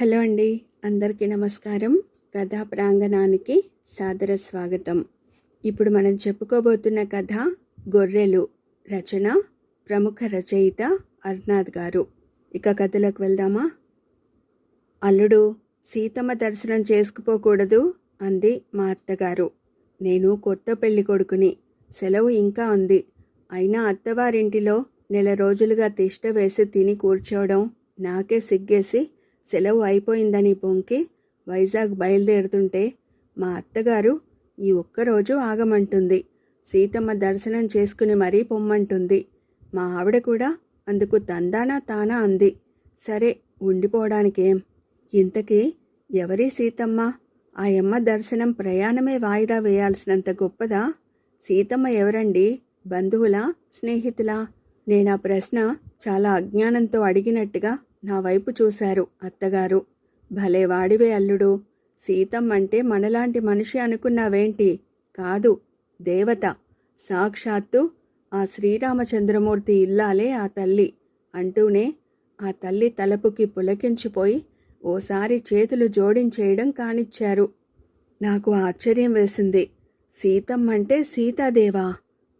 Hello అండి అందరికీ నమస్కారం. కథా ప్రాంగణానికి సాదర స్వాగతం. ఇప్పుడు మనం చెప్పుకోబోతున్న కథ గొర్రెలు రచన ప్రముఖ రచయిత అర్నాథ్ గారు. ఇక కథలోకి వెళ్దామా? అల్లుడు సీతమ్మ దర్శనం చేసుకుపోకూడదు అంది మా అత్తగారు. నేను కొత్త పెళ్ళి కొడుకుని సెలవు ఇంకా ఉంది. అయినా అత్తవారింటిలో నెల రోజులుగా తిష్ట వేసి తిని కూర్చోవడం నాకే సిగ్గేసి సెలవు అయిపోయిందని పొంకి వైజాగ్ బయలుదేరుతుంటే మా అత్తగారు ఈ ఒక్కరోజు ఆగమంటుంది. సీతమ్మ దర్శనం చేసుకుని మరీ పొమ్మంటుంది. మా ఆవిడ కూడా అందుకు తందానా తానా అంది. సరే ఉండిపోవడానికేం? ఇంతకీ ఎవరి సీతమ్మ? ఆ యమ్మ దర్శనం ప్రయాణమే వాయిదా వేయాల్సినంత గొప్పదా? సీతమ్మ ఎవరండి? బంధువులా స్నేహితులా? నేనా ప్రశ్న చాలా అజ్ఞానంతో అడిగినట్టుగా నా వైపు చూశారు అత్తగారు. భలే వాడివే అల్లుడు. సీతమ్మంటే మనలాంటి మనిషి అనుకున్నావేంటి? కాదు దేవత. సాక్షాత్తు ఆ శ్రీరామచంద్రమూర్తి ఇల్లాలే ఆ తల్లి అంటూనే ఆ తల్లి తలపుకి పులకించిపోయి ఓసారి చేతులు జోడించేయడం కానిచ్చారు. నాకు ఆశ్చర్యం వేసింది. సీతమ్మంటే సీతాదేవా?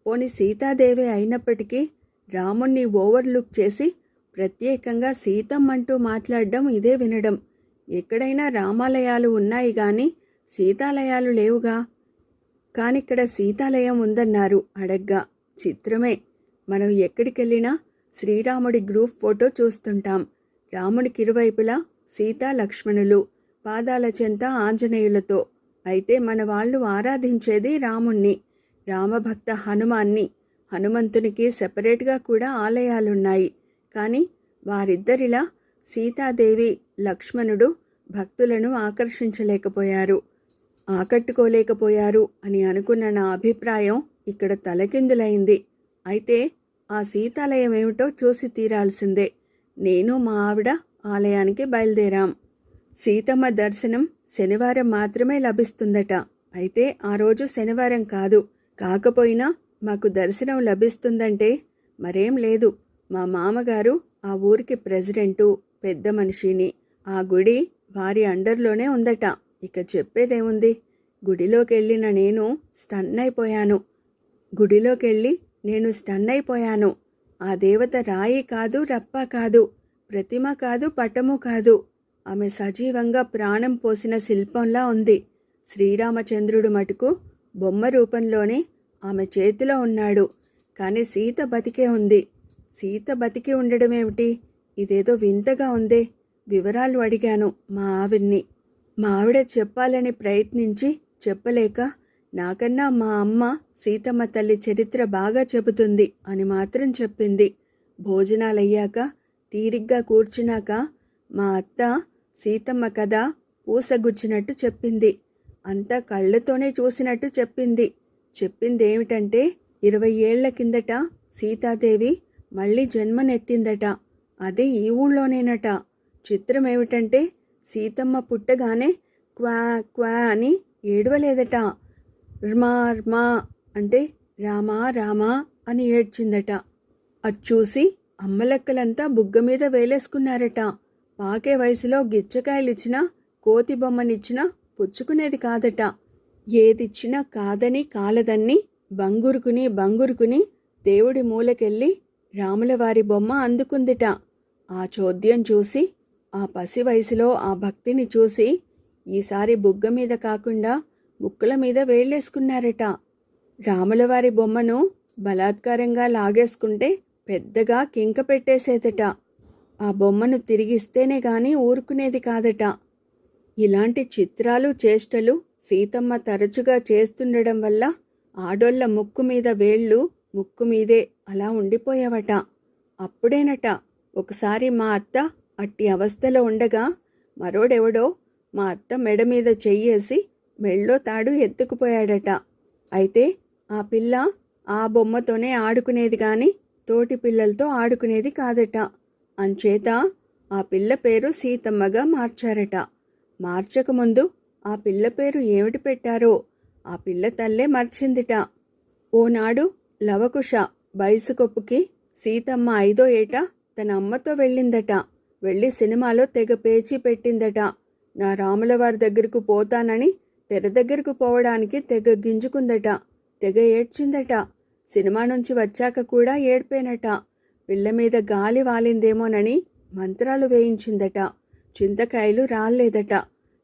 పోని సీతాదేవే అయినప్పటికీ రాముణ్ణి ఓవర్లుక్ చేసి ప్రత్యేకంగా సీతం అంటూ మాట్లాడడం ఇదే వినడం. ఎక్కడైనా రామాలయాలు ఉన్నాయి గాని సీతాలయాలు లేవుగా? కానిక్కడ సీతాలయం ఉందన్నారు అడగ్గా. చిత్రమే. మనం ఎక్కడికెళ్ళినా శ్రీరాముడి గ్రూప్ ఫోటో చూస్తుంటాం. రాముడికి ఇరువైపులా సీతా లక్ష్మణులు పాదాల చెంత ఆంజనేయులతో. అయితే మన వాళ్ళు ఆరాధించేది రాముణ్ణి రామభక్త హనుమాన్ని. హనుమంతునికి సెపరేట్గా కూడా ఆలయాలున్నాయి. కానీ వారిద్దరిలా సీతాదేవి లక్ష్మణుడు భక్తులను ఆకర్షించలేకపోయారు. ఆకట్టుకోలేకపోయారు అని అనుకున్న నా అభిప్రాయం ఇక్కడ తలకిందులైంది. అయితే ఆ సీతాలయం ఏమిటో చూసి తీరాల్సిందే. నేను మా ఆవిడ ఆలయానికి బయలుదేరాం. సీతమ్మ దర్శనం శనివారం మాత్రమే లభిస్తుందట. అయితే ఆ రోజు శనివారం కాదు. కాకపోయినా మాకు దర్శనం లభిస్తుందంటే మరేం లేదు. మా మామగారు ఆ ఊరికి ప్రెసిడెంటు పెద్ద మనిషిని. ఆ గుడి వారి అండర్లోనే ఉందట. ఇక చెప్పేదేముంది? గుడిలోకెళ్ళిన నేను స్టన్ అయిపోయాను గుడిలోకెళ్ళి నేను స్టన్ అయిపోయాను ఆ దేవత రాయి కాదు రప్ప కాదు ప్రతిమ కాదు పటము కాదు. ఆమె సజీవంగా ప్రాణం పోసిన శిల్పంలా ఉంది. శ్రీరామచంద్రుడు మటుకు బొమ్మ రూపంలోనే ఆమె చేతిలో ఉన్నాడు. కానీ సీత బతికే ఉంది. సీత బతికి ఉండడమేమిటి? ఇదేదో వింతగా ఉందే. వివరాలు అడిగాను మా ఆవిడ్ని. మా ఆవిడ చెప్పాలని ప్రయత్నించి చెప్పలేక నాకన్నా మా అమ్మ సీతమ్మ తల్లి చరిత్ర బాగా చెబుతుంది అని మాత్రం చెప్పింది. భోజనాలయ్యాక తీరిగ్గా కూర్చున్నాక మా అత్త సీతమ్మ కథ పూసగుచ్చినట్టు చెప్పింది. అంతా కళ్ళతోనే చూసినట్టు చెప్పింది. చెప్పిందేమిటంటే ఇరవై ఏళ్ళ కిందట సీతాదేవి మళ్ళీ జన్మనెత్తిందట. అదే ఈ ఊళ్ళోనేనట. చిత్రం ఏమిటంటే సీతమ్మ పుట్టగానే క్వా క్వా అని ఏడవలేదట. ర్మా ర్మా అంటే రామా రామా అని ఏడ్చిందట. అది చూసి అమ్మలెక్కలంతా బుగ్గ మీద వేలేసుకున్నారట. పాకే వయసులో గిచ్చకాయలిచ్చినా కోతి బొమ్మనిచ్చినా పుచ్చుకునేది కాదట. ఏదిచ్చినా కాదని కాలదన్ని బంగురుకుని బంగురుకుని దేవుడి మూలకెళ్ళి రాములవారి బొమ్మ అందుకుందిట. ఆ చోద్యం చూసి ఆ పసి వయసులో ఆ భక్తిని చూసి ఈసారి బుగ్గ మీద కాకుండా ముక్కుల మీద వేళ్ళేసుకున్నారట. రాములవారి బొమ్మను బలాత్కారంగా లాగేసుకుంటే పెద్దగా కింక పెట్టేసేదట. ఆ బొమ్మను తిరిగిస్తేనే గాని ఊరుకునేది కాదట. ఇలాంటి చిత్రాలు చేష్టలు సీతమ్మ తరచుగా చేస్తుండడం వల్ల ఆడోళ్ళ ముక్కు మీద వేళ్ళు ముక్కు మీదే అలా ఉండిపోయావట. అప్పుడేనట. ఒకసారి మా అత్త అట్టి అవస్థలో ఉండగా మరోడెవడో మా అత్త మెడ మీద చెయ్యేసి మెళ్ళో తాడు ఎత్తుకుపోయాడట. అయితే ఆ పిల్ల ఆ బొమ్మతోనే ఆడుకునేది కానీ తోటి పిల్లలతో ఆడుకునేది కాదట. అంచేత ఆ పిల్ల పేరు సీతమ్మగా మార్చారట. మార్చకముందు ఆ పిల్ల పేరు ఏమిటి పెట్టారో ఆ పిల్ల తల్లే మర్చిందిట. ఓనాడు లవకుశ బయసుకొప్పుకి సీతమ్మ ఐదో ఏట తన అమ్మతో వెళ్ళిందట. వెళ్ళి సినిమాలో తెగ పేచీ పెట్టిందట. నా రాముల వారి దగ్గరకు పోతానని తెర దగ్గరకు పోవడానికి తెగ గింజుకుందట. తెగ ఏడ్చిందట. సినిమా నుంచి వచ్చాక కూడా ఏడ్పేనట. పిల్ల మీద గాలి వాలిందేమోనని మంత్రాలు వేయించిందట. చింతకాయలు రాలేదట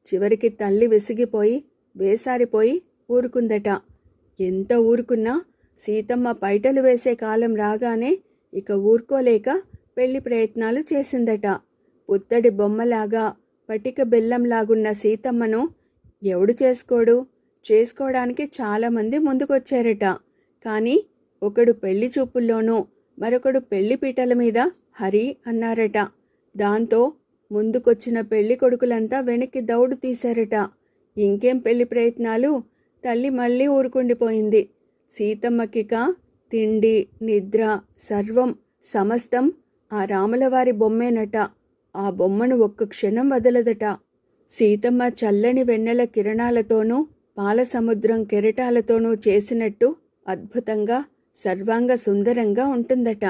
చివరికి తల్లి విసిగిపోయి వేసారిపోయి ఊరుకుందట. ఎంత ఊరుకున్నా సీతమ్మ పైటలు వేసే కాలం రాగానే ఇక ఊరుకోలేక పెళ్ళి ప్రయత్నాలు చేసిందట. పుత్తడి బొమ్మలాగా పటిక బెల్లంలాగున్న సీతమ్మను ఎవడు చేసుకోడు? చేసుకోవడానికి చాలామంది ముందుకొచ్చారట. కానీ ఒకడు పెళ్ళి చూపుల్లోనూ మరొకడు పెళ్ళి పీటల మీద హరి అన్నారట. దాంతో ముందుకొచ్చిన పెళ్ళి కొడుకులంతా వెనక్కి దౌడు తీశారట. ఇంకేం పెళ్ళి ప్రయత్నాలు? తల్లి మళ్ళీ ఊరుకుండిపోయింది. సీతమ్మకిక తిండి నిద్ర సర్వం సమస్తం ఆ రాములవారి బొమ్మేనట. ఆ బొమ్మను ఒక్క క్షణం వదలదట. సీతమ్మ చల్లని వెన్నెల కిరణాలతోనూ పాలసముద్రం కెరటాలతోనూ చేసినట్టు అద్భుతంగా సర్వాంగ సుందరంగా ఉంటుందట.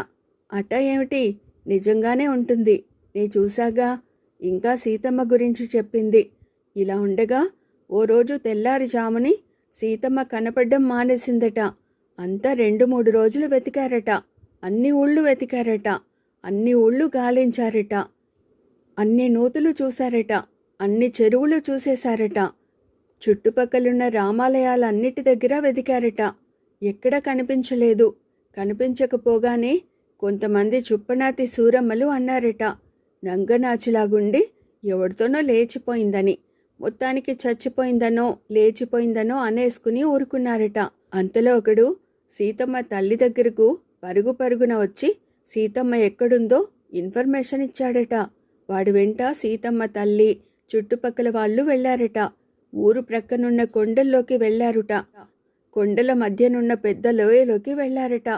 అట ఏమిటి? నిజంగానే ఉంటుంది. నీ చూశాగా? ఇంకా సీతమ్మ గురించి చెప్పింది. ఇలా ఉండగా ఓ రోజు తెల్లారిజాముని సీతమ్మ కనపడ్డం మానేసిందట. అంతా రెండు మూడు రోజులు వెతికారట. అన్ని ఊళ్ళు వెతికారట. అన్ని ఊళ్ళు గాలించారట. అన్ని నూతులు చూశారట. అన్ని చెరువులు చూసేశారట. చుట్టుపక్కలున్న రామాలయాలన్నిటి దగ్గర వెతికారట. ఎక్కడ కనిపించలేదు. కనిపించకపోగానే కొంతమంది చుప్పనాతి సూరమ్మలు అన్నారట. నంగనాచులాగుండి ఎవరితోనో లేచిపోయిందని. మొత్తానికి చచ్చిపోయిందనో లేచిపోయిందనో అనేసుకుని ఊరుకున్నారట. అంతలో ఒకడు సీతమ్మ తల్లి దగ్గరకు పరుగు పరుగున వచ్చి సీతమ్మ ఎక్కడుందో ఇన్ఫర్మేషన్ ఇచ్చాడట. వాడు వెంట సీతమ్మ తల్లి చుట్టుపక్కల వాళ్ళు వెళ్ళారట. ఊరు ప్రక్కనున్న కొండల్లోకి వెళ్ళారుట. కొండల మధ్యనున్న పెద్ద లోయలోకి వెళ్ళారట.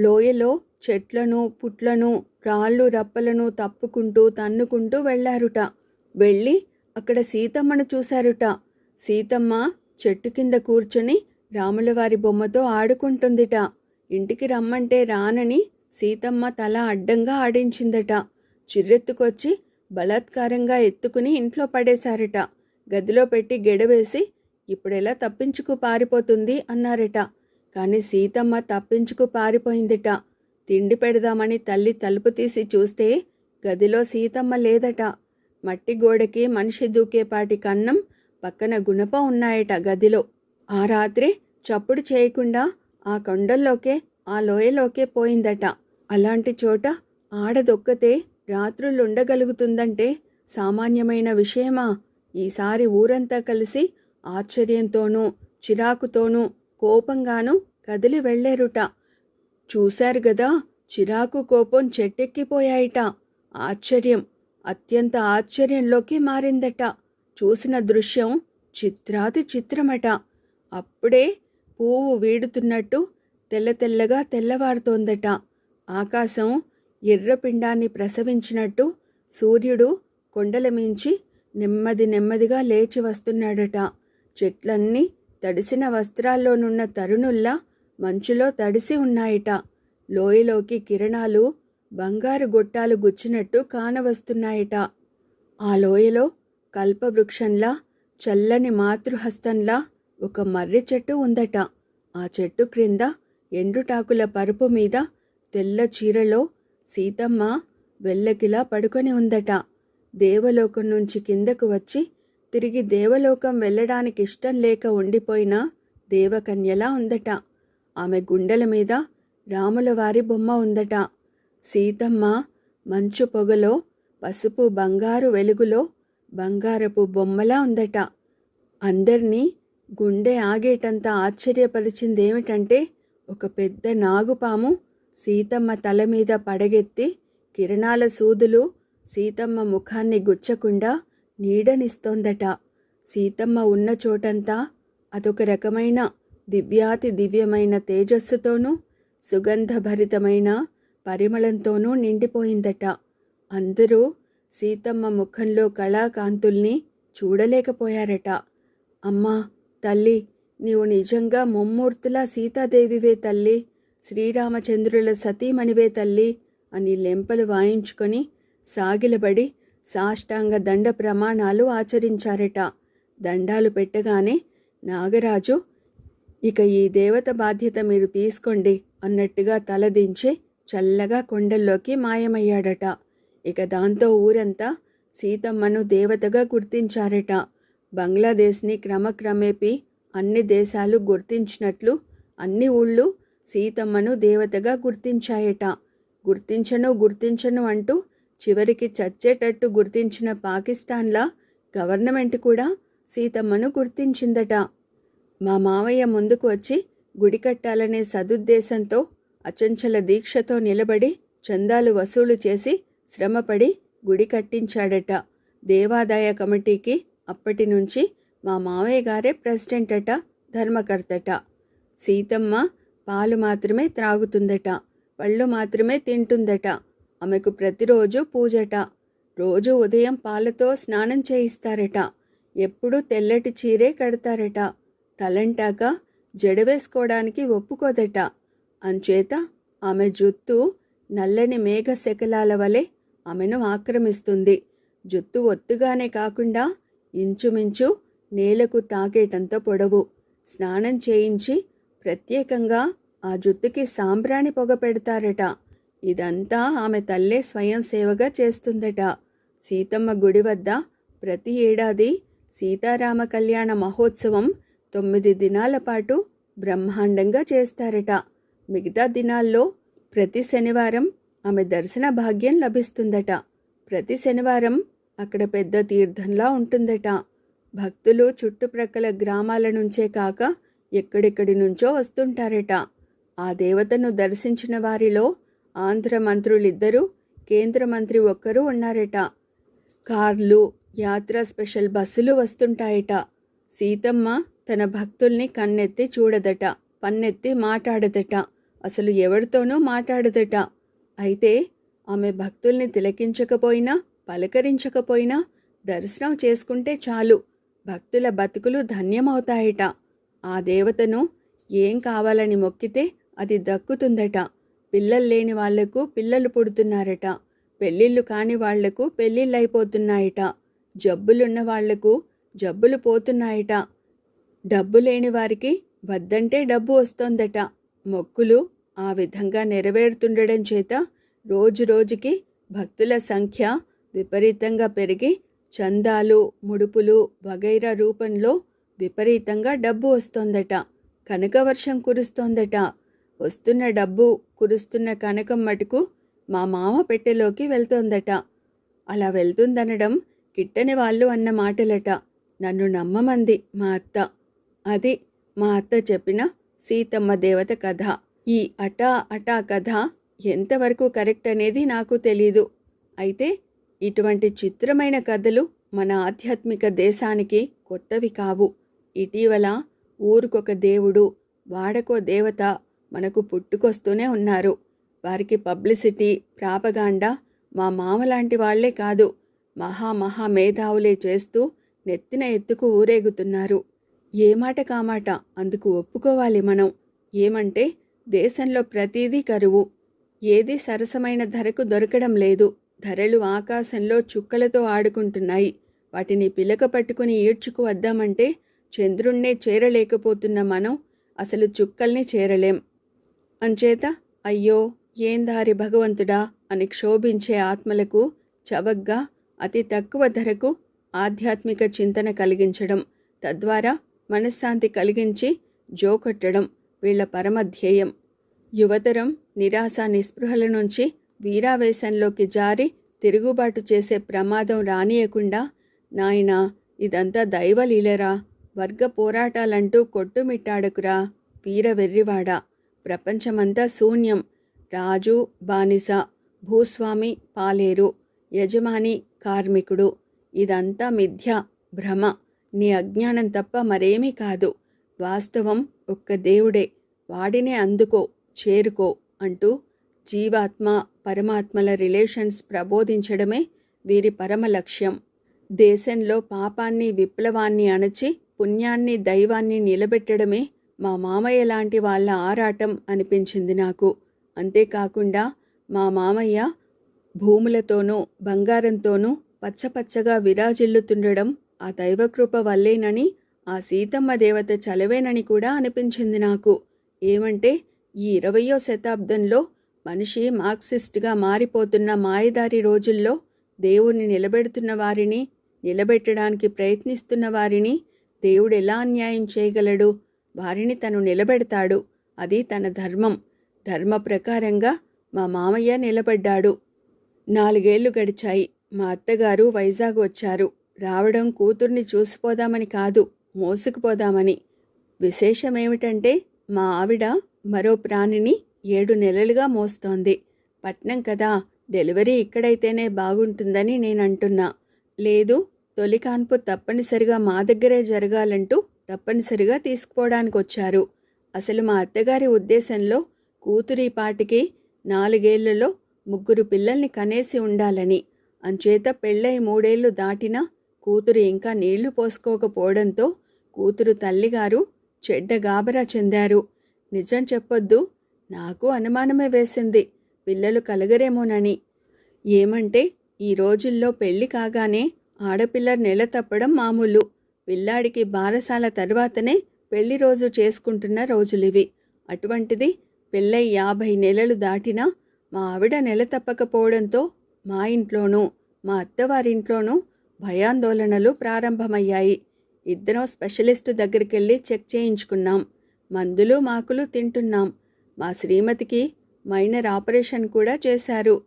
లోయలో చెట్లను పుట్లను రాళ్ళు రప్పలను తప్పుకుంటూ తన్నుకుంటూ వెళ్ళారుట. వెళ్ళి అక్కడ సీతమ్మను చూశారుట. సీతమ్మ చెట్టు కింద కూర్చొని రాములవారి బొమ్మతో ఆడుకుంటుందిట. ఇంటికి రమ్మంటే రానని సీతమ్మ తల అడ్డంగా ఆడించిందట. చిర్రెత్తుకొచ్చి బలాత్కారంగా ఎత్తుకుని ఇంట్లో పడేశారట. గదిలో పెట్టి గెడవేసి ఇప్పుడెలా తప్పించుకు పారిపోతుంది? అన్నారట. కాని సీతమ్మ తప్పించుకు పారిపోయిందిట. తిండి పెడదామని తల్లి తలుపు తీసి చూస్తే గదిలో సీతమ్మ లేదట. మట్టి గోడకి మనిషి దూకేపాటి కన్నం పక్కన గుణప ఉన్నాయట గదిలో. ఆ రాత్రి చప్పుడు చేయకుండా ఆ కొండల్లోకే ఆ లోయలోకే పోయిందట. అలాంటి చోట ఆడదొక్కతే రాత్రులుండగలుగుతుందంటే సామాన్యమైన విషయమా? ఈసారి ఊరంతా కలిసి ఆశ్చర్యంతోనూ చిరాకుతోనూ కోపంగానూ కదిలి వెళ్ళేరుట చూశారు గదా చిరాకు కోపం చెట్టెక్కిపోయాయిట. ఆశ్చర్యం. అత్యంత ఆశ్చర్యంలోకి మారిందట. చూసిన దృశ్యం చిత్రాతి చిత్రమట. అప్పుడే పువ్వు వీడుతున్నట్టు తెల్ల తెల్లగా తెల్లవారుతోందట. ఆకాశం ఎర్రపిండాన్ని ప్రసవించినట్టు సూర్యుడు కొండల మించి నెమ్మది నెమ్మదిగా లేచి వస్తున్నాడట. చెట్లన్నీ తడిసిన వస్త్రాల్లోనున్న తరుణుల్లా మంచులో తడిసి ఉన్నాయట. లోయలోకి కిరణాలు బంగారు గొట్టాలు గుచ్చినట్టు కానవస్తున్నాయట. ఆ లోయలో కల్పవృక్షంలా చల్లని మాతృహస్తంలా ఒక మర్రి చెట్టు ఉందట. ఆ చెట్టు క్రింద ఎండుటాకుల పరుపు మీద తెల్ల చీరలో సీతమ్మ వెల్లకిలా పడుకొని ఉందట. దేవలోకం నుంచి కిందకు వచ్చి తిరిగి దేవలోకం వెళ్ళడానికి ఇష్టం లేక ఉండిపోయిన దేవకన్యలా ఉందట. ఆమె గుండెల మీద రాములవారి బొమ్మ ఉందట. సీతమ్మ మంచు పొగలో పసుపు బంగారు వెలుగులో బంగారపు బొమ్మలా ఉందట. అందర్నీ గుండె ఆగేటంత ఆశ్చర్యపరిచిందేమిటంటే ఒక పెద్ద నాగుపాము సీతమ్మ తల మీద పడగెత్తి కిరణాల సూదులు సీతమ్మ ముఖాన్ని గుచ్చకుండా నీడనిస్తోందట. సీతమ్మ ఉన్న చోటంతా అదొక రకమైన దివ్యాతి దివ్యమైన తేజస్సుతోనూ సుగంధభరితమైన పరిమళంతోనూ నిండిపోయిందట. అందరూ సీతమ్మ ముఖంలో కళాకాంతుల్ని చూడలేకపోయారట. అమ్మా తల్లి నీవు నిజంగా ముమ్మూర్తులా సీతాదేవివే తల్లి శ్రీరామచంద్రుల సతీమణివే తల్లి అని లెంపలు వాయించుకొని సాగిలబడి సాష్టాంగ దండ ప్రమాణాలు ఆచరించారట. దండాలు పెట్టగానే నాగరాజు ఇక ఈ దేవత బాధ్యత మీరు తీసుకోండి అన్నట్టుగా తలదించి చల్లగా కొండల్లోకి మాయమయ్యాడట. ఇక దాంతో ఊరంతా సీతమ్మను దేవతగా గుర్తించారట. బంగ్లాదేశ్ని క్రమక్రమేపీ అన్ని దేశాలు గుర్తించినట్లు అన్ని ఊళ్ళు సీతమ్మను దేవతగా గుర్తించాయట. గుర్తించను గుర్తించను అంటూ చివరికి చచ్చేటట్టు గుర్తించిన పాకిస్తాన్లా గవర్నమెంట్ కూడా సీతమ్మను గుర్తించిందట. మా మావయ్య ముందుకు వచ్చి గుడి కట్టాలనే సదుద్దేశంతో అచంచల దీక్షతో నిలబడి చందాలు వసూలు చేసి శ్రమపడి గుడి కట్టించాడట. దేవాదాయ కమిటీకి అప్పటి నుంచి మా మావయ్య గారే ప్రెసిడెంట్ అట ధర్మకర్తట. సీతమ్మ పాలు మాత్రమే త్రాగుతుందట పళ్ళు మాత్రమే తింటుందట ఆమెకు ప్రతిరోజు పూజట. రోజు ఉదయం పాలతో స్నానం చేయిస్తారట ఎప్పుడూ తెల్లటి చీరే కడతారట. తలంటాక జడ వేసుకోవడానికి ఒప్పుకోదట. అంచేత ఆమె జుత్తు నల్లని మేఘ శకలాల వలె ఆమెను ఆక్రమిస్తుంది. జుత్తు ఒత్తుగానే కాకుండా ఇంచుమించు నేలకు తాకేటంత పొడవు. స్నానం చేయించి ప్రత్యేకంగా ఆ జుత్తుకి సాంబ్రాణి పొగ పెడతారట. ఇదంతా ఆమె తల్లే స్వయం సేవగా చేస్తుందట. సీతమ్మ గుడి వద్ద ప్రతి ఏడాది సీతారామ కళ్యాణ మహోత్సవం తొమ్మిది దినాల పాటు బ్రహ్మాండంగా చేస్తారట. మిగతా దినాల్లో ప్రతి శనివారం ఆమె దర్శన భాగ్యం లభిస్తుందట. ప్రతి శనివారం అక్కడ పెద్ద తీర్థంలా ఉంటుందట. భక్తులు చుట్టుప్రక్కల గ్రామాల నుంచే కాక ఎక్కడెక్కడి నుంచో వస్తుంటారట. ఆ దేవతను దర్శించిన వారిలో ఆంధ్ర మంత్రులిద్దరూ కేంద్ర మంత్రి ఒక్కరూ ఉన్నారట. కార్లు యాత్ర స్పెషల్ బస్సులు వస్తుంటాయట. సీతమ్మ తన భక్తుల్ని కన్నెత్తి చూడదట పన్నెత్తి మాట్లాడదట. అసలు ఎవరితోనూ మాట్లాడదట. అయితే ఆమె భక్తుల్ని తిలకించకపోయినా పలకరించకపోయినా దర్శనం చేసుకుంటే చాలు. భక్తుల బతుకులు ధన్యమవుతాయట. ఆ దేవతను ఏం కావాలని మొక్కితే అది దక్కుతుందట. పిల్లలు లేని వాళ్ళకు పిల్లలు పుడుతున్నారట. పెళ్ళిళ్ళు కాని వాళ్ళకు పెళ్ళిళ్ళైపోతున్నాయట. జబ్బులున్న వాళ్ళకు జబ్బులు పోతున్నాయట. డబ్బు లేని వారికి వద్దంటే డబ్బు వస్తోందట. మొక్కులు ఆ విధంగా నెరవేరుతుండడం చేత రోజు రోజుకి భక్తుల సంఖ్య విపరీతంగా పెరిగి చందాలు ముడుపులు వగైరా రూపంలో విపరీతంగా డబ్బు వస్తోందట. కనకవర్షం కురుస్తోందట. వస్తున్న డబ్బు కురుస్తున్న కనకం మటుకు మా మామ పెట్టెలోకి వెళ్తోందట. అలా వెళ్తుందనడం కిట్టని వాళ్ళు అన్న మాటలట. నన్ను నమ్మమంది మా అత్త. అది మా అత్త చెప్పిన సీతమ్మ దేవత కథ. ఈ అటా అటా కథ ఎంతవరకు కరెక్ట్ అనేది నాకు తెలీదు. అయితే ఇటువంటి చిత్రమైన కథలు మన ఆధ్యాత్మిక దేశానికి కొత్తవి కావు. ఇటీవల ఊరికొక దేవుడు వాడకో దేవత మనకు పుట్టుకొస్తూనే ఉన్నారు. వారికి పబ్లిసిటీ ప్రాపగాండా మా మామ లాంటి వాళ్ళే కాదు. మహా మహా మేధావులే చేస్తూ నెత్తిన ఎత్తుకు ఊరేగుతున్నారు. ఏ మాట కామాట అందుకు ఒప్పుకోవాలి మనం. ఏమంటే దేశంలో ప్రతిదీ కరువు. ఏది సరసమైన ధరకు దొరకడం లేదు. ధరలు ఆకాశంలో చుక్కలతో ఆడుకుంటున్నాయి. వాటిని పిలక పట్టుకుని ఈడ్చుకు వద్దామంటే చంద్రుణ్ణే చేరలేకపోతున్న మనం అసలు చుక్కల్ని చేరలేం. అంచేత అయ్యో ఏం దారి భగవంతుడా అని క్షోభించే ఆత్మలకు చవగ్గా అతి తక్కువ ధరకు ఆధ్యాత్మిక చింతన కలిగించడం తద్వారా మనశ్శాంతి కలిగించి జోకొట్టడం వీళ్ళ పరమధ్యేయం. యువతరం నిరాశ నిస్పృహల నుంచి వీరావేశంలోకి జారి తిరుగుబాటు చేసే ప్రమాదం రానియకుండా నాయనా ఇదంతా దైవలీలరా వర్గ పోరాటాలంటూ కొట్టుమిట్టాడకురా వీర వెర్రివాడా ప్రపంచమంతా శూన్యం రాజు బానిస భూస్వామి పాలేరు యజమాని కార్మికుడు ఇదంతా మిథ్య భ్రమ. నీ అజ్ఞానం తప్ప మరేమీ కాదు. వాస్తవం ఒక్క దేవుడే. వాడినే అందుకో చేరుకో అంటూ జీవాత్మ పరమాత్మల రిలేషన్స్ ప్రబోధించడమే వీరి పరమ లక్ష్యం. దేశంలో పాపాన్ని విప్లవాన్ని అణచి పుణ్యాన్ని దైవాన్ని నిలబెట్టడమే మా మామయ్య లాంటి వాళ్ళ ఆరాటం అనిపించింది నాకు. అంతేకాకుండా మా మామయ్య భూములతోనూ బంగారంతోనూ పచ్చపచ్చగా విరాజిల్లుతుండడం ఆ దైవకృప వల్లేనని ఆ సీతమ్మ దేవత చలవేనని కూడా అనిపించింది నాకు. ఏమంటే ఈ ఇరవయో శతాబ్దంలో మనిషి మార్క్సిస్ట్గా మారిపోతున్న మాయదారి రోజుల్లో దేవుణ్ణి నిలబెడుతున్న వారిని నిలబెట్టడానికి ప్రయత్నిస్తున్న వారిని దేవుడు ఎలా అన్యాయం చేయగలడు? వారిని తను నిలబెడతాడు. అది తన ధర్మం. ధర్మ ప్రకారంగా మా మామయ్య నిలబడ్డాడు. నాలుగేళ్ళు గడిచాయి. మా అత్తగారు వైజాగ్ వచ్చారు. రావడం కూతుర్ని చూసిపోదామని కాదు మోసుకుపోదామని. విశేషమేమిటంటే మా ఆవిడ మరో ప్రాణిని ఏడు నెలలుగా మోస్తోంది. పట్నం కదా డెలివరీ ఇక్కడైతేనే బాగుంటుందని నేనంటున్నా. లేదు తొలి కాన్పు తప్పనిసరిగా మా దగ్గరే జరగాలంటూ తప్పనిసరిగా తీసుకుపోవడానికి వచ్చారు అసలు మా అత్తగారి ఉద్దేశంలో కూతురి పాటికి నాలుగేళ్ళలో ముగ్గురు పిల్లల్ని కనేసి ఉండాలని. అంచేత పెళ్ళై మూడేళ్ళు దాటినా కూతురు ఇంకా నీళ్ళు పోసుకోకపోవడంతో కూతురు తల్లిగారు చెడ్డ గాబరా చెందారు. నిజం చెప్పొద్దు నాకు అనుమానమే వేసింది. పిల్లలు కలగరేమోనని. ఏమంటే ఈ రోజుల్లో పెళ్ళి కాగానే ఆడపిల్ల నెల తప్పడం మామూలు. పిల్లాడికి బారసాల తర్వాతనే పెళ్ళి రోజు చేసుకుంటున్న రోజులివి. అటువంటిది పెళ్ళై యాభై నెలలు దాటినా మా ఆవిడ నెల తప్పకపోవడంతో మా ఇంట్లోనూ మా అత్తవారింట్లోనూ భయాందోళనలు ప్రారంభమయ్యాయి. ఇద్దరం స్పెషలిస్టు దగ్గరికెళ్ళి చెక్ చేయించుకున్నాం. మందులు మాకులు తింటున్నాం. మా శ్రీమతికి మైనర్ ఆపరేషన్ కూడా చేశారు.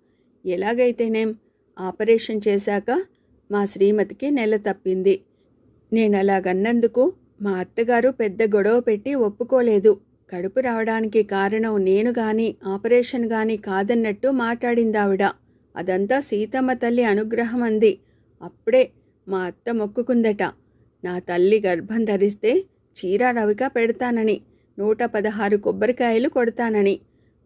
ఎలాగైతేనేం ఆపరేషన్ చేశాక మా శ్రీమతికి నెల తప్పింది. నేను అలాగన్నందుకు మా అత్తగారు పెద్ద గొడవ పెట్టి ఒప్పుకోలేదు. కడుపు రావడానికి కారణం నేను గాని ఆపరేషన్ గాని కాదన్నట్టు మాట్లాడిందావిడ. అదంతా సీతమ్మ తల్లి అనుగ్రహం అంది అప్పుడే మా అత్త మొక్కుకుందట. నా తల్లి గర్భం ధరిస్తే చీర రవిక పెడతానని నూట పదహారు కొబ్బరికాయలు కొడతానని.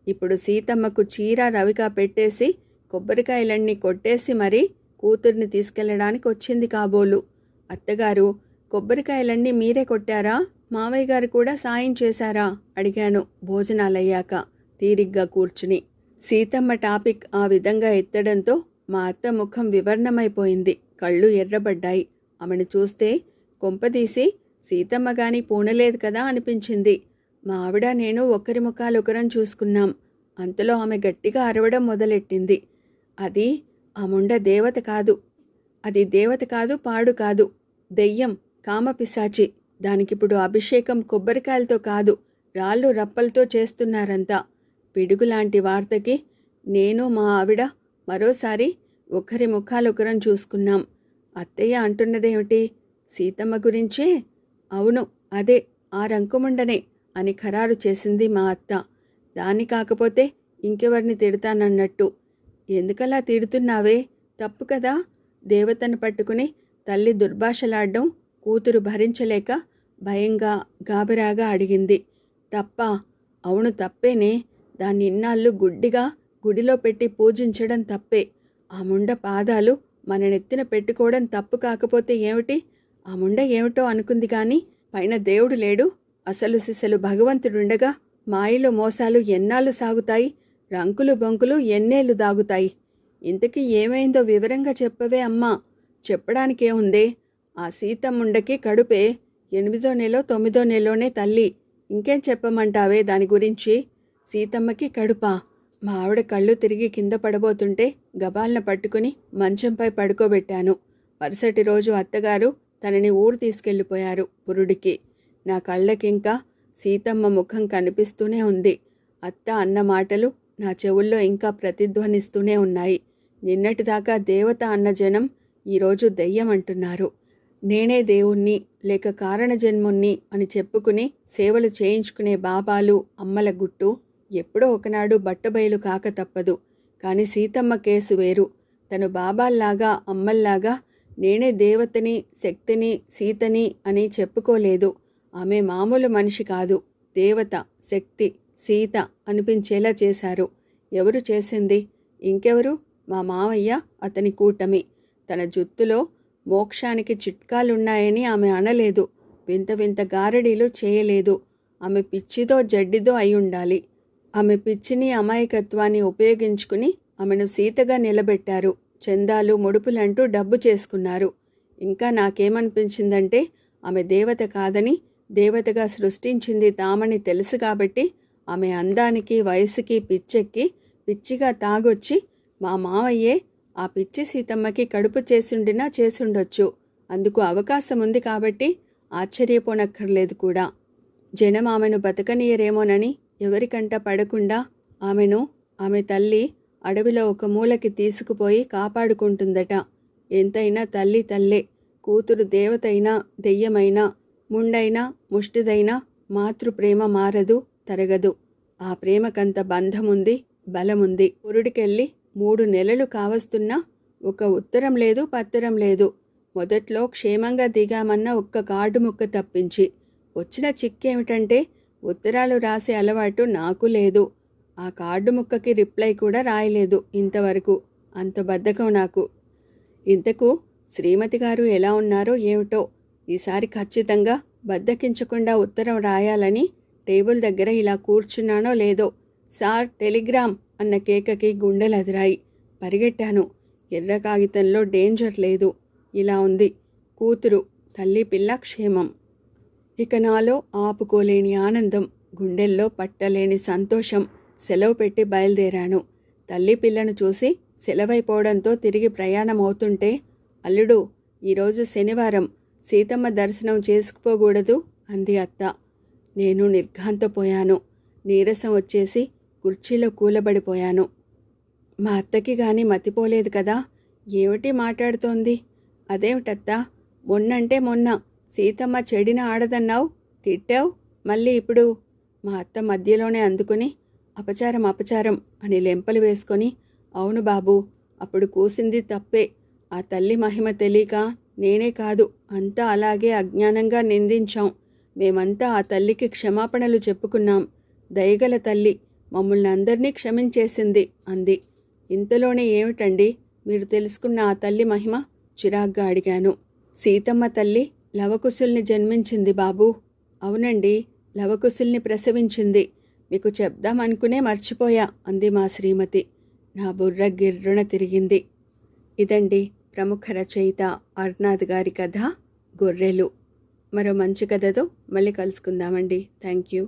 ఇప్పుడు సీతమ్మకు చీర రవిక పెట్టేసి కొబ్బరికాయలన్నీ కొట్టేసి మరీ కూతుర్ని తీసుకెళ్ళడానికి వచ్చింది కాబోలు. అత్తగారు కొబ్బరికాయలన్నీ మీరే కొట్టారా? మావయ్య గారు కూడా సాయం చేశారా? అడిగాను భోజనాలయ్యాక తీరిగ్గా కూర్చుని. సీతమ్మ టాపిక్ ఆ విధంగా ఎత్తడంతో మా అత్త ముఖం వివర్ణమైపోయింది. కళ్ళు ఎర్రబడ్డాయి. ఆమెను చూస్తే కొంపదీసి సీతమ్మ గాని పూనలేదు కదా అనిపించింది. మా ఆవిడ నేను ఒకరి ముఖాలొకరం చూసుకున్నాం. అంతలో ఆమె గట్టిగా అరవడం మొదలెట్టింది. అది ఆ ముండ దేవత కాదు. అది దేవత కాదు పాడు కాదు. దెయ్యం కామపిశాచి దానికిప్పుడు అభిషేకం కొబ్బరికాయలతో కాదు రాళ్ళు రప్పలతో చేస్తున్నారంతా. పిడుగులాంటి వార్తకి నేను మా ఆవిడ మరోసారి ఒకరి ముఖాలొకరం చూసుకున్నాం. అత్తయ్య అంటున్నదేమిటి? సీతమ్మ గురించే? అవును అదే ఆ రంకుముండనే అని ఖరారు చేసింది మా అత్త. దాన్ని కాకపోతే ఇంకెవరిని తిడతానన్నట్టు. ఎందుకలా తిడుతున్నావే? తప్పు కదా? దేవతను పట్టుకుని తల్లి దుర్భాషలాడ్డం కూతురు భరించలేక భయంగా గాబరాగా అడిగింది. తప్ప అవును తప్పేనే. దాన్ని ఇన్నాళ్ళు గుడ్డిగా గుడిలో పెట్టి పూజించడం తప్పే. ఆ ముండ పాదాలు మన నెత్తిన పెట్టుకోవడం తప్పు కాకపోతే ఏమిటి? ఆ ముండ ఏమిటో అనుకుంది కానీ పైన దేవుడు లేడు. అసలు సిసలు భగవంతుడుండగా మాయలు మోసాలు ఎన్నాళ్ళు సాగుతాయి? రంకులు బొంకులు ఎన్నేళ్ళు దాగుతాయి? ఇంతకీ ఏమైందో వివరంగా చెప్పవే అమ్మా. చెప్పడానికే ఉందే ఆ సీతముండకి కడుపే ఎనిమిదో నెలో తొమ్మిదో నెలలోనే తల్లి. ఇంకేం చెప్పమంటావే దాని గురించి? సీతమ్మకి కడుపా? మా ఆవిడ కళ్ళు తిరిగి కింద పడబోతుంటే గబాల్న పట్టుకుని మంచంపై పడుకోబెట్టాను. మరుసటి రోజు అత్తగారు తనని ఊరు తీసుకెళ్ళిపోయారు పురుడికి. నా కళ్ళకింకా సీతమ్మ ముఖం కనిపిస్తూనే ఉంది. అత్త అన్న మాటలు నా చెవుల్లో ఇంకా ప్రతిధ్వనిస్తూనే ఉన్నాయి. నిన్నటిదాకా దేవత అన్న జనం ఈరోజు దెయ్యం అంటున్నారు నేనే దేవుణ్ణి లేక కారణజన్ముణ్ణి అని చెప్పుకుని సేవలు చేయించుకునే బాబాలు అమ్మల గుట్టు ఎప్పుడో ఒకనాడు బట్టబయలు కాక తప్పదు. కాని సీతమ్మ కేసు వేరు. తను బాబాల్లాగా అమ్మల్లాగా నేనే దేవతని శక్తిని సీతని అని చెప్పుకోలేదు. ఆమె మామూలు మనిషి కాదు. దేవత శక్తి సీత అనిపించేలా చేశారు. ఎవరు చేసింది? ఇంకెవరు? మా మావయ్య అతని కూటమి. తన జుత్తులో మోక్షానికి చిట్కాలున్నాయని ఆమె అనలేదు. వింత వింత గారడీలు చేయలేదు. ఆమె పిచ్చిదో జడ్డిదో అయి ఉండాలి ఆమె పిచ్చిని అమాయకత్వాన్ని ఉపయోగించుకుని ఆమెను సీతగా నిలబెట్టారు. చందాలు ముడుపులంటూ డబ్బు చేసుకున్నారు. ఇంకా నాకేమనిపించిందంటే ఆమె దేవత కాదని దేవతగా సృష్టించింది తామని తెలుసు కాబట్టి ఆమె అందానికి వయసుకి పిచ్చెక్కి పిచ్చిగా తాగొచ్చి మా మావయ్యే ఆ పిచ్చి సీతమ్మకి కడుపు చేసుండినా చేసుండొచ్చు. అందుకు అవకాశం ఉంది కాబట్టి ఆశ్చర్యపోనక్కర్లేదు కూడా. జనం ఆమెను బతకనీయరేమోనని ఎవరికంట పడకుండా ఆమెను ఆమె తల్లి అడవిలో ఒక మూలకి తీసుకుపోయి కాపాడుకుంటుందట. ఎంతైనా తల్లి తల్లే కూతురు దేవతైనా దెయ్యమైనా ముండైనా ముష్టిదైనా మాతృప్రేమ మారదు తరగదు. ఆ ప్రేమకంత బంధముంది బలముంది. పురుడికెళ్ళి మూడు నెలలు కావస్తున్నా ఒక ఉత్తరం లేదు పత్తరం లేదు. మొదట్లో క్షేమంగా దిగామన్న ఒక్క కార్డు ముక్క తప్పించి. వచ్చిన చిక్కేమిటంటే ఉత్తరాలు రాసే అలవాటు నాకు లేదు. ఆ కార్డు ముక్కకి రిప్లై కూడా రాయలేదు ఇంతవరకు. అంత బద్ధకం నాకు. ఇంతకు శ్రీమతి గారు ఎలా ఉన్నారో ఏమిటో ఈసారి ఖచ్చితంగా బద్దకించకుండా ఉత్తరం రాయాలని టేబుల్ దగ్గర ఇలా కూర్చున్నానో లేదో సార్ టెలిగ్రామ్ అన్న కేకకి గుండెలు అదిరాయి పరిగెట్టాను. ఎర్ర కాగితంలో డేంజర్ లేదు. ఇలా ఉంది. కూతురు తల్లి పిల్ల క్షేమం. ఇక నాలో ఆపుకోలేని ఆనందం గుండెల్లో పట్టలేని సంతోషం సెలవు పెట్టి బయలుదేరాను. తల్లి పిల్లను చూసి సెలవైపోవడంతో తిరిగి ప్రయాణం అవుతుంటే అల్లుడు ఈరోజు శనివారం సీతమ్మ దర్శనం చేసుకుపోకూడదు అంది అత్త. నేను నిర్ఘాంతపోయాను నీరసం వచ్చేసి కుర్చీలో కూలబడిపోయాను. మా అత్తకి గాని మతిపోలేదు కదా ఏమిటి మాట్లాడుతోంది? అదేమిటత్తా? మొన్నంటే మొన్న సీతమ్మ చెడిన ఆడదన్నావు? తిట్టావు? మళ్ళీ ఇప్పుడు మా అత్త మధ్యలోనే అందుకుని అపచారం అపచారం అని లెంపలు వేసుకొని అవును బాబు అప్పుడు కూసింది తప్పే. ఆ తల్లి మహిమ తెలియక నేనే కాదు అంతా అలాగే అజ్ఞానంగా నిందించాం. మేమంతా ఆ తల్లికి క్షమాపణలు చెప్పుకున్నాం. దయగల తల్లి మమ్మల్ని అందరినీ క్షమించేసింది అంది. ఇంతలోనే ఏమిటండి? మీరు తెలుసుకున్న ఆ తల్లి మహిమ? చిరాగ్గా అడిగాను. సీతమ్మ తల్లి లవకుశుల్ని జన్మించింది బాబు. అవునండి లవకుశుల్ని ప్రసవించింది. మీకు చెప్దామనుకునే మర్చిపోయా అంది మా శ్రీమతి. నా బుర్ర గిర్రున తిరిగింది. ఇదండి ప్రముఖ రచయిత అర్నాథ్ గారి కథ గొర్రెలు. మరో మంచి కథతో మళ్ళీ కలుసుకుందామండి. Thank you